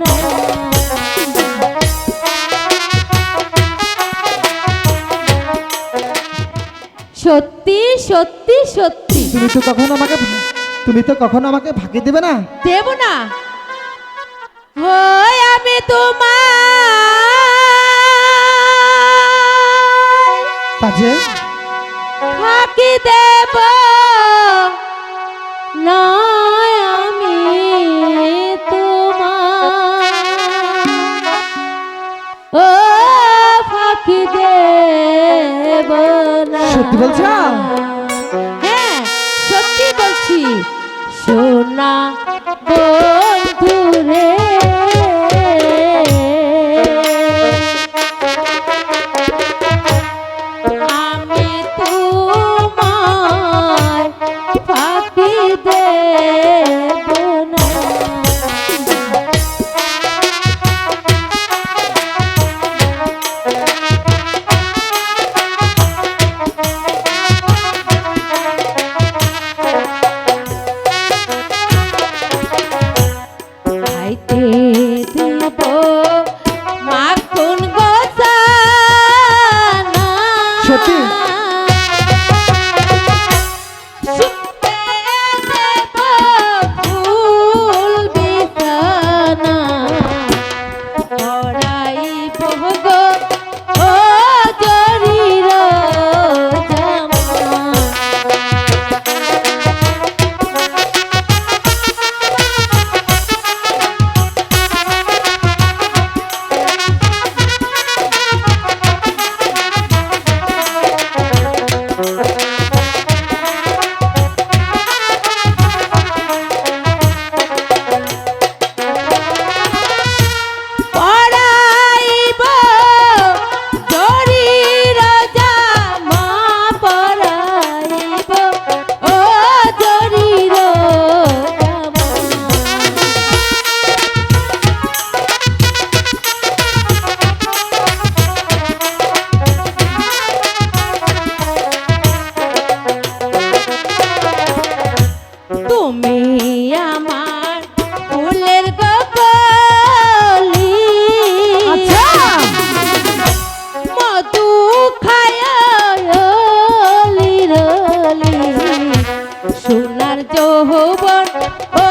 না সত্যি সত্যি সত্যি। তুমি তো কখনো আমাকে তুমি তো কখনো আমাকে ফাঁকি দেবে না? দেব না। হয় আমি তোমার কাজে ফাঁকি দেব নয় সত্যি বলছো? হ্যাঁ সত্যি বলছি সোনা সত্যি? যৌবন ও